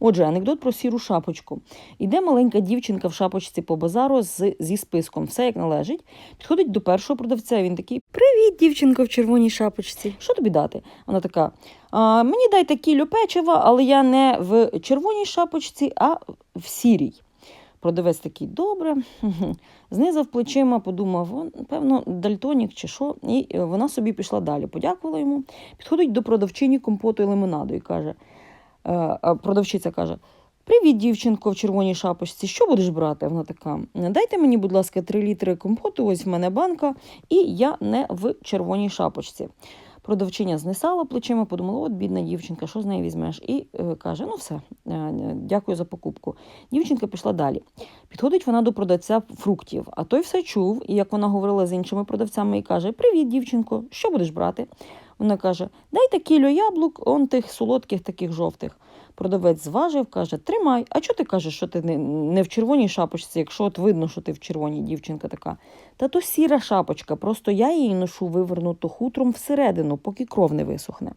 Отже, анекдот про сіру шапочку. Іде маленька дівчинка в шапочці по базару з, зі списком, все як належить. Підходить до першого продавця. Він такий: Привіт, дівчинко, в червоній шапочці. Що тобі дати? Вона така: а, мені дайте кілю печива, але я не в червоній шапочці, а в сірій. Продавець такий добре, знизав плечима, подумав, «Он, певно, дальтонік чи що, і е, вона собі пішла далі. Подякувала йому. Підходить до продавчині компоту і лимонаду і каже: продавчиця каже: Привіт, дівчинко, в червоній шапочці. Що будеш брати? Вона така: дайте мені, будь ласка, 3 літри компоту, ось в мене банка, і я не в червоній шапочці. Продавчиня знесала плечима, подумала, от бідна дівчинка, що з неї візьмеш? І е, каже: ну все, е, дякую за покупку. Дівчинка пішла далі. Підходить вона до продавця фруктів, а той все чув, і як вона говорила з іншими продавцями, і каже: Привіт, дівчинко, що будеш брати? Вона каже: Дайте кілю яблук, он тих солодких, таких жовтих. Продавець зважив, каже: Тримай. А чого ти кажеш, що ти не, в червоній шапочці, якщо от видно, що ти в червоній дівчинка така? Та то сіра шапочка, просто я її ношу вивернуто хутром всередину, поки кров не висохне.